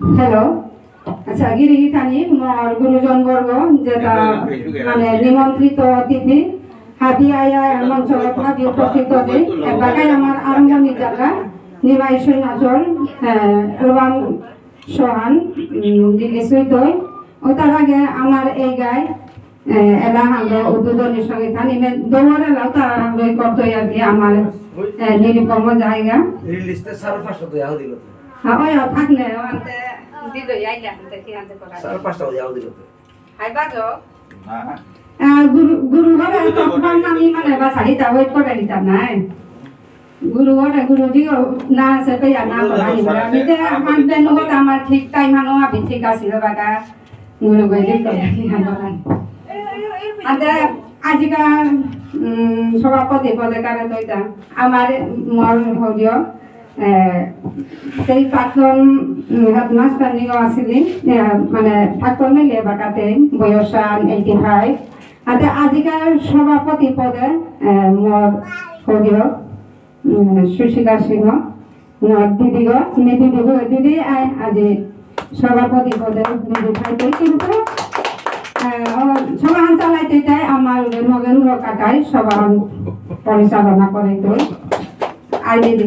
Hello আচ্ছা গিরিগিতানি মোর গুরুজন বর্গ যেটা মানে নিমন্ত্রিত অতিথি হাবি আয়া এমন হাবি উপস্থিত হতে বাগাই আমার আরম্ভনি জায়গা নিমাই সৈনাচল এলবাম সোহান দিল্লি সৈতই ও তার আগে আমার এই গায় এলা হাঙ্গ উদ্বোধনের সঙ্গে থানি দৌড় এলাও তারা হাঙ্গ করতে আর কি আমার নিরুপম জায়গা এই সাড়ে পাঁচশো দিল হ্যাঁ ওই থাকলে আনতে দিল আইলা আনতে কি আনতে করা সাড়ে পাঁচটা দেওয়া দিল তো হাই গুরু গুরু ঘরে তখন আমি মানে বা শাড়ি তা ওয়েট করে দিতাম না গুরু ঘরে গুরুজি না আছে পেয়া না করা নিবলে আমি তে আমার ঠিক টাইম আনো আবি ঠিক আছিল বাকা গুরু গইলি তো কি হান আদে আজিকার সভাপতি পদে কারে তৈতা আমার মর হরিয় সেই প্রাক্তন হেডমাস্টার নিও আসিলি মানে প্রাক্তন মিলে বাকাতে বয়সান এইটি ফাইভ আদে আজিকার সভাপতি পদে মর হরিয় সুশীলা সিংহ মর দিদি গো দিদি আজি সভাপতি পদে দিদি খাইতে কিন্তু সভান চালাইতে চাই আমার নগেন্দ্র কাকাই সভান পরিচালনা করে তো আই, দিদি।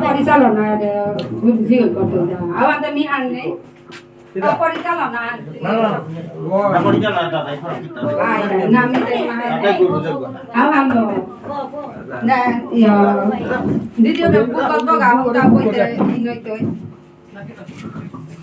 পরিচালনা জিও করতে আমাদের মিহান নেই পরিচালনা পরিচালনা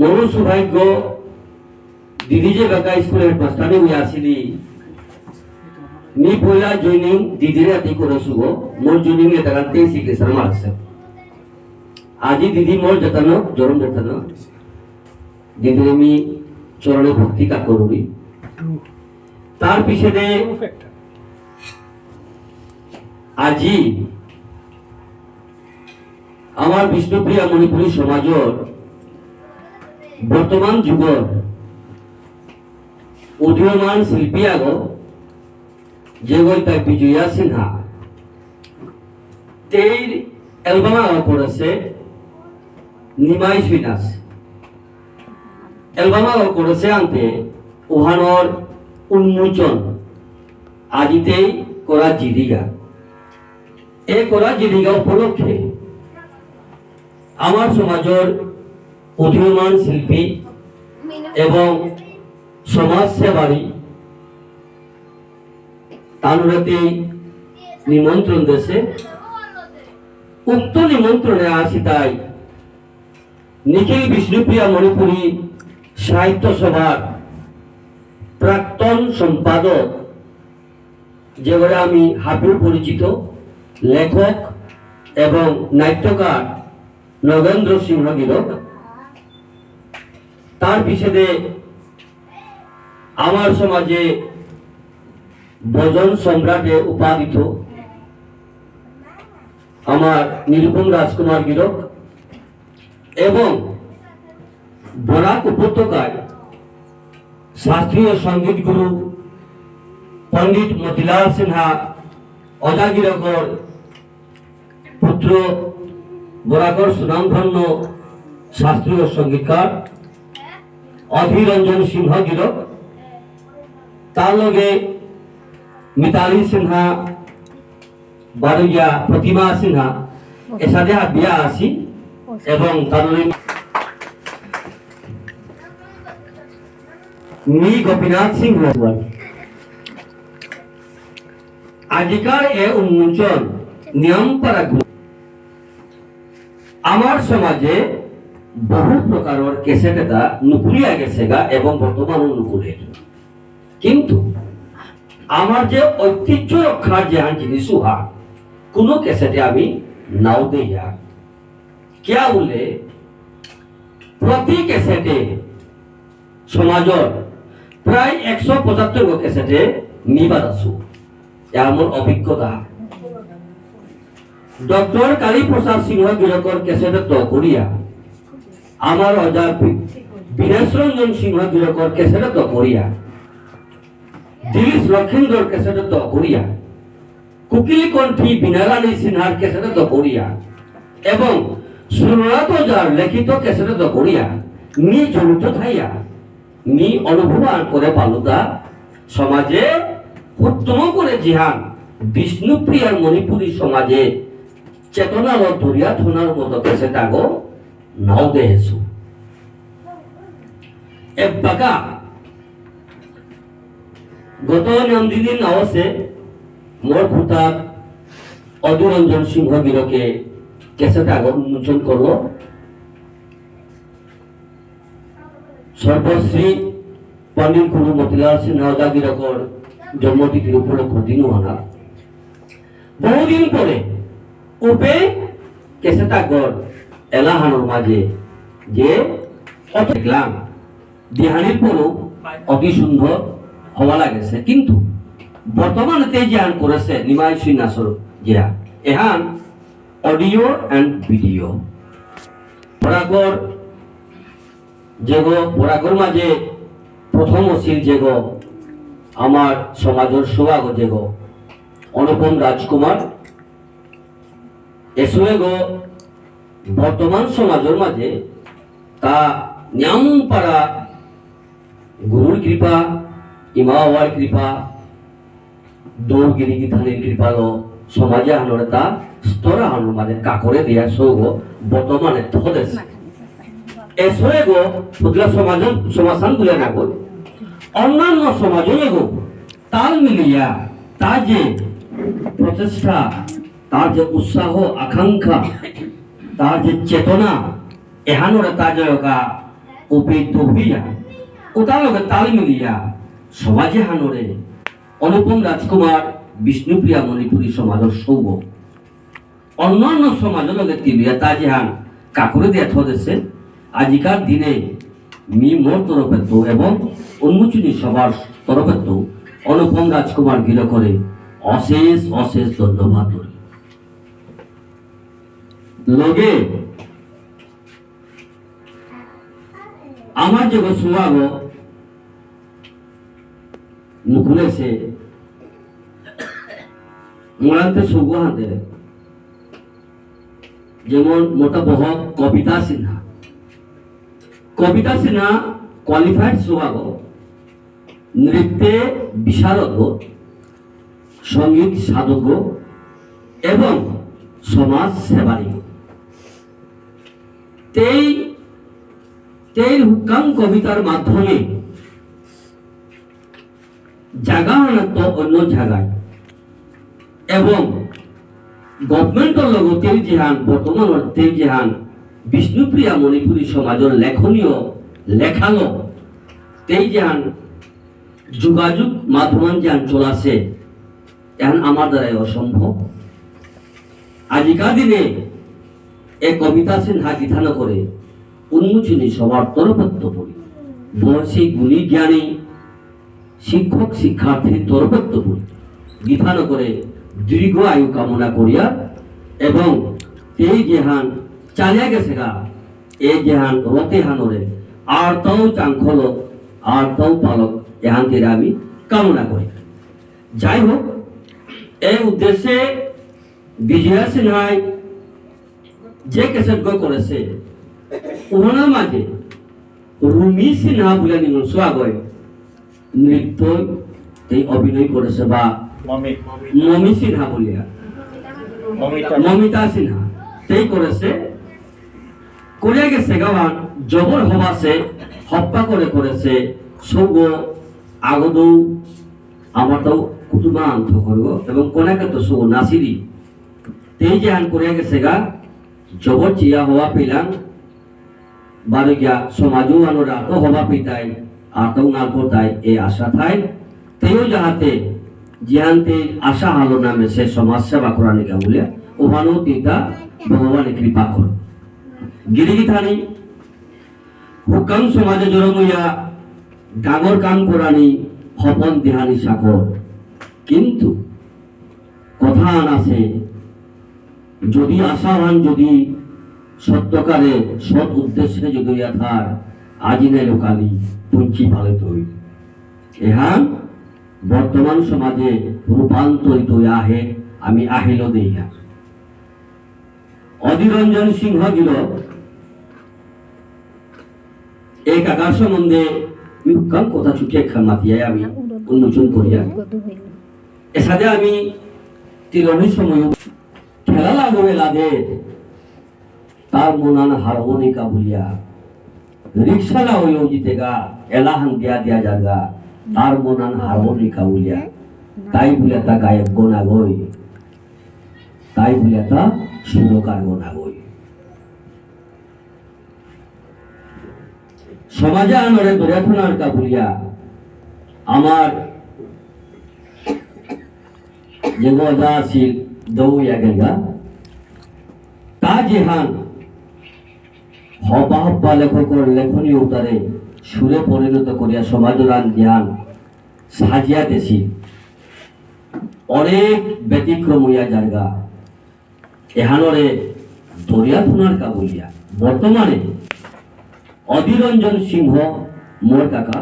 মোর সৌভাগ্য, দিদি যে বেকা স্কুলের হেডমাস্টারে আসিলি নি পয়লা জয়নিং আতি মোর জয়নিং মারছে। আজি দিদি মোর যতন জরম যতন আমি চরণে ভক্তি কা করবি তার পিছনে আজি আমার বিষ্ণুপ্রিয়া মণিপুরী সমাজর বর্তমান যুগর উদীয়মান শিল্পী আগ যেগল তাই বিজয়া সিনহা। তেইর এলবাম আগ করেছে নিমাই সুইনাস এলবাম আগ করেছে আনতে ওহানোর উন্মোচন। আজিতেই করা জিদিগা এ করা জিদিগা উপলক্ষে আমার সমাজের উদীয়মান শিল্পী এবং সমাজ সেবারী তানুরাতে নিমন্ত্রণ দেশে। উক্ত নিমন্ত্রণে আসি তাই নিখিল বিষ্ণুপ্রিয়া মণিপুরী সাহিত্য সভার প্রাক্তন সম্পাদক যেগুলো আমি হাবিও পরিচিত, লেখক এবং নাট্যকার নগেন্দ্র সিংহ গিরক তার পিছনে আমার সমাজে ভজন সম্রাটে উপাদিত। আমার নিরুপম রাজকুমার গিরক এবং বরাক উপত্যকায় শাস্ত্রীয় সংগীত গুরু পণ্ডিত মতিলাল সিনহা অজাগিরকর পুত্র বরাকর সুনামধন্য শাস্ত্রীয় সঙ্গীতকার। অধীরঞ্জন সিংহ গিরক তার লগে মিতালী সিনহা বারুইয়া প্রতিমা সিনহা এসাদে বিয়া আছি এবং তার মি গোপীনাথ সিংহ। আজিকার এ উন্মোচন নিয়ম পারা আমার সমাজে বহু প্রকারের কেসেট এটা নুকুলিয়া গেছে গা এবং বর্তমানও নুকুলের কিন্তু আমার যে ঐতিহ্য রক্ষার যে জিনিস উহা কোনো কেসেটে আমি নাও দেইয়া কিয়া বলে? প্রতি কেসেটে সমাজৰ প্ৰায় একশো পঁচাত্তৰ গো কেছেটে নিবাদ আছো। এয়া মোৰ অভিজ্ঞতা ডক্টর কালীপ্রসাদ সিংহ গিরকর কেসেটে তো করিয়া আমার অজা বীরেশ রঞ্জন সিংহ গিরকর কেসেটে তো করিয়া দিলীপ লক্ষেন্দ্র কেসেটে তো করিয়া কুকিল কণ্ঠী বিনারানী সিনহার কেসেটে তো করিয়া এবং সুরনাথ ওজার লিখিত কেসেটে তো করিয়া নি জড়িত থাইয়া, নি অনুভবান করে পালুদা সমাজে উত্তম করে জিহান বিষ্ণুপ্রিয়ার মণিপুরী সমাজে চেতনার দরিয়া থনার মতো কেসে তাগো নাও দেহেছু এবাকা গত নন্দিনী নাওসে মোর ভূতার অদুরঞ্জন সিংহ গিরকে কেসেট উন্মোচন করল। সর্বশ্রী পণ্ডিত গুরু মতিলাল সিনহা গিরকর জন্মতিথির উপলক্ষ দিন আনা। বহুদিন পরে উপে কেসেটা গড় এলাহানোর মাঝে যে দেখলাম দিহানির পরও অতি সুন্দর হওয়া লাগেছে। কিন্তু বর্তমানে তে জিহান করেছে নিমাই সিন্নাসর জিয়া। এহান অডিও অ্যান্ড ভিডিও। বরাগর যেগো বরাগর মাঝে প্রথম অসিল যেগো আমার সমাজের সোয়াগ যেগো অনুপম রাজকুমার, এসুয়ে গো বর্তমান সমাজের মাঝে তা ন্যামপাড়া গুরুর কৃপা, ইমাওয়ার কৃপা দৌগিরি গীতানের কৃপালো সমাজে আনোর তা স্তর আনোর মাঝে কাকরে দিয়া সৌগ বর্তমানে এসয়ে গো সমাজ গুলে না গো। অন্যান্য সমাজে গো, তাল মিলিয়া তার যে প্রচেষ্টা, তার যে উৎসাহ, আকাঙ্ক্ষা তার যে চেতনা এহানোরে তা জয়কা উপেত হইয়া ওটার লগে তাল মিলিয়া সমাজে হানোরে অনুপম রাজকুমার বিষ্ণুপ্রিয়া মণিপুরী সমাজের সৌগ অন্যান্য সমাজের লগে তিলিয়া তা যেহান কাকুরে দিয়া থদেছে আজিকার দিনে মি মোর তরফে তো এবং উন্মোচনী সভার তরফে তো অনুপম রাজকুমার গিল করে অশেষ অশেষ ধন্যবাদ করি লগে। আমার যে সুয়াগ নুকুলেছে মোড়াতে সুগো হাতে। যেমন মোটা বহ কবিতা সিনহা কবিতা সিনহা কোয়ালিফাইড সোহাগ নৃত্যে বিশারদ সংগীত সাধক এবং সমাজ সেবারী। তেই তেই হুকাম কবিতার মাধ্যমে জাগা অনন্ত অন্য জায়গায় এবং গভর্নমেন্টর লগত তেল জিহান বর্তমান তেল জিহান বিষ্ণুপ্রিয়া মণিপুরী সমাজের লেখনীয় লেখালো তেই জিহান যোগাযোগ মাধ্যম যেন চলাছে এখন আমার দ্বারাই অসম্ভব আজিকার দিনে এ কবিতা সিনহা গীতান করে। উন্মোচনী সবার তরফত্ব পড়ি। বয়সী গুণী জ্ঞানী, শিক্ষক শিক্ষার্থীর তরফত্ব পড়ি। গীতান করে দীর্ঘ আয়ু কামনা করিয়া এবং এই জেহান চালিয়া গেছে গা। এই জেহান রতে হানরে আর তাও চাঙ্খল আর তাও পালক এহান থেকে আমি কামনা করি। যাই হোক এই উদ্দেশ্যে বিজয়া সিনহাই যে কেসেট গৈ করেছে ওনার মাঝে রুমি সিনহা বলে নিল সোয়াগয় নৃত্য এই অভিনয় করেছে বা মমি সিনহা বলিয়া মমিতা। সিনহা তেই করেছে করে গেছে গাওয়ান জবর হবাসে হপ্পা করে করেছে সৌগ আগদৌ আমার তো কুটুমা আন্ত করব এবং কোনাকে তো সৌগ নাসিরি তেই যে আন করে গেছে গা চিয়া হওয়া পেলাম বারো গিয়া সমাজও আনোরা তো হবা পিতাই আতৌ নাল করতাই এই আশা থাই। তেও যাহাতে জিহান্তে আশা হালো নামে সে সমাজ সেবা করা নিকা বলে ওখানেও তিতা ভগবানের কৃপা করো। গিরিগি থানি হুকাম সমাজে জড়মইয়া ডাঙর কাম করানি, হপন দেহানি সাকর কিন্তু কথা আন আছে যদি আশাবান যদি সত্যকারে সৎ উদ্দেশ্যে যদি ইয়াথার আজিনে লোকালি পুঞ্চি পালিত হই এহান বর্তমান সমাজে রূপান্তরিত আহে, আমি আহিল দেইয়া অধীরঞ্জন সিংহ গিল। এক কাকার সম্বন্ধে কাম কথা চুকিয়ে মাতিয়াই আমি উন্মোচন করিয়া এসাথে আমি তিলনির সময় খেলা লাগবে লাদে তার মনান হারমোনিকা বলিয়া রিক্সালা হইও জিতেগা এলাহান দিয়া দিয়া জাগা। তার মনান হারমোনিকা বলিয়া তাই বলে তা গায়ক গোনা গই। তাই বলে তা সুরকার গোনা গই। সমাজে আনরে বেড়াথনার কা বলিয়া আমার যে গজা আছিল দৌ গেলগা তা যেহান হবা হব্বা লেখকর লেখনী উতারে সুরে পরিণত করিয়া সমাজরান জ্ঞান সাজিয়া দেশি অনেক ব্যতিক্রম হইয়া জায়গা এহানরে দরিয়া থুনার কাবুলিয়া। বর্তমানে অধীরঞ্জন সিংহ মোর কাকা।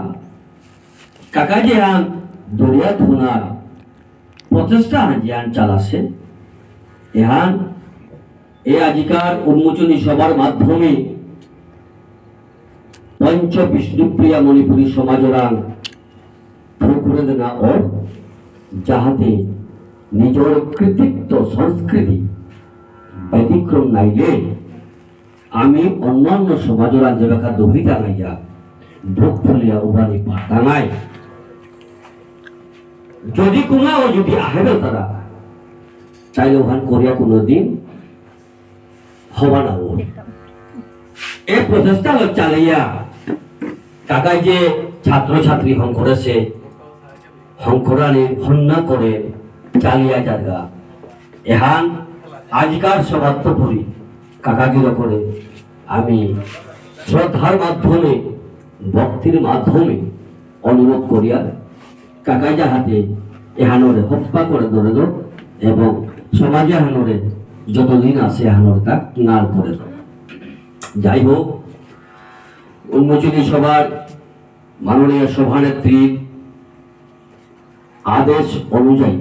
কাকা যেহান দরিয়া থুনার প্রচেষ্টা জিয়ান চালাছে। এহান এ আজিকার উন্মোচনী সভার মাধ্যমে পঞ্চ বিষ্ণুপ্রিয়া মণিপুরী সমাজরাং করে দেনা ও, যাহাতে নিজের কৃতিত্ব সংস্কৃতি ব্যতিক্রম নাইলে আমি অন্যান্য সমাজরা যে বেকা দহিতা নাইয়া ভোগ ফুলিয়া উবানি পাতা নাই। যদি কোনাও যদি আহেবে তারা চাইলে ওখান করিয়া কোনোদিন হবা না ওর এই প্রচেষ্টা চালাইয়া কাকাই যে ছাত্র ছাত্রী হং করেছে হংকরানি হন্যা করে চালিয়া জায়গা এহান আজকার সবাত্মপুরী কাকাগির করে আমি শ্রদ্ধার মাধ্যমে, ভক্তির মাধ্যমে অনুরোধ করিয়া কাকাই যাহাতে এহানরে হত্যা করে ধরে এবং সমাজে হানরে যতদিন আছে হানরে তা নাল করে যাই হোক উন্মোচনী সভার মাননীয় সভানেত্রীর আদেশ অনুযায়ী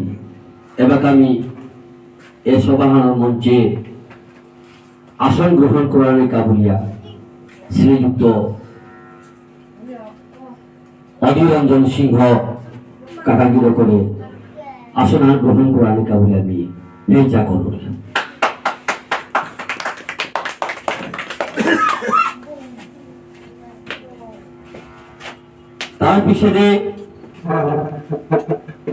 এবার আমি এ সভাহার মঞ্চে আসন গ্রহণ করার কাবুলিয়া শ্রীযুক্ত অধীরঞ্জন সিংহ কাকাগির করে আসন গ্রহণ করার কাবুলিয়া আমি করুন তার পিছনে